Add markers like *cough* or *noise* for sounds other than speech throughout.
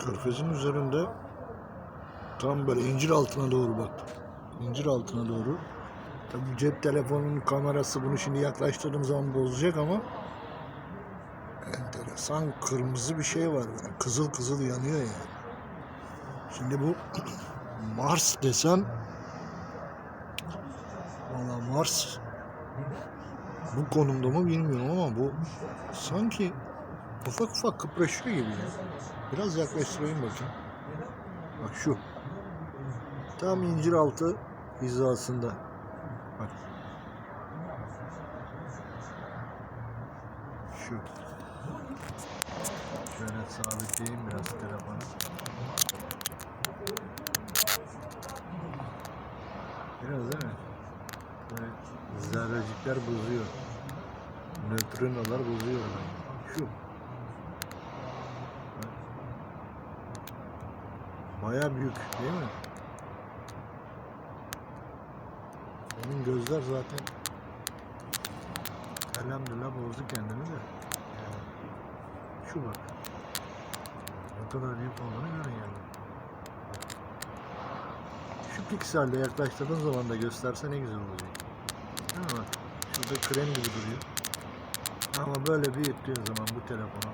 Körfezin üzerinde tam böyle incir altına doğru bak. İncir altına doğru. Tabii cep telefonunun kamerası bunu şimdi yaklaştırdığım zaman bozacak ama enteresan kırmızı bir şey var böyle. Kızıl kızıl yanıyor yani. Şimdi bu *clears throat* Mars desen Valla Mars bu konumda mı bilmiyorum ama bu sanki ufak ufak kıpraşıyor gibi ya. Biraz yaklaştırayım bakayım. Bak şu. Tam incir altı hizasında. Bak. Şu. Şöyle sabitleyeyim biraz telefonu. Biraz değil mi? Böyle zerrecikler bozuyor. Nötrinolar bozuyor. Şu. Baya büyük değil mi? Onun gözler zaten elhamdülillah bozdu kendini de. Yani şu bak. Ne kadar büyük olduğunu görün yani. Şu pikselle yaklaştırdığın zaman da gösterse ne güzel olacak. Değil mi bak? Şurada krem gibi duruyor. Ama böyle büyüttüğün zaman bu telefonu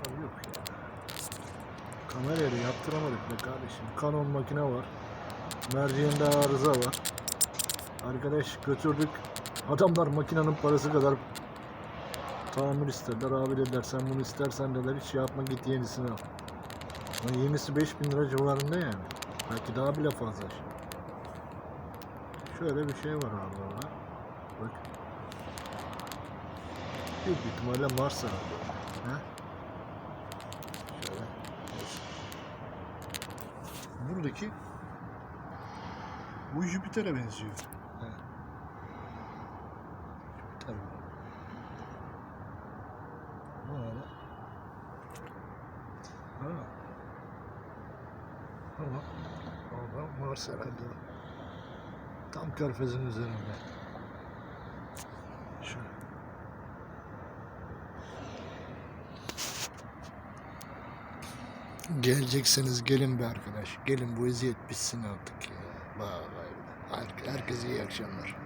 Abi yok ya. Kamerayı yaptıramadık be kardeşim. Canon makine var. Merceğinde arıza var. Arkadaş götürdük. Adamlar makinenin parası kadar tamir istediler. Abi dediler sen bunu istersen dediler hiç yapma git yenisini al. Ama yenisi 5000 lira civarında yani. Belki daha bile fazla. Şöyle bir şey var abi orada. Bak. Büyük ihtimalle Mars abi. He? Buradaki bu Jüpiter'e benziyor. He. Jüpiter bu. Böyle. Ha. Ama orada Mars herhalde. Tam körfezin üzerinde. Gelecekseniz gelin be arkadaş. Gelin bu eziyet bitsin artık ya. Vay vay. Her- Herkese iyi akşamlar.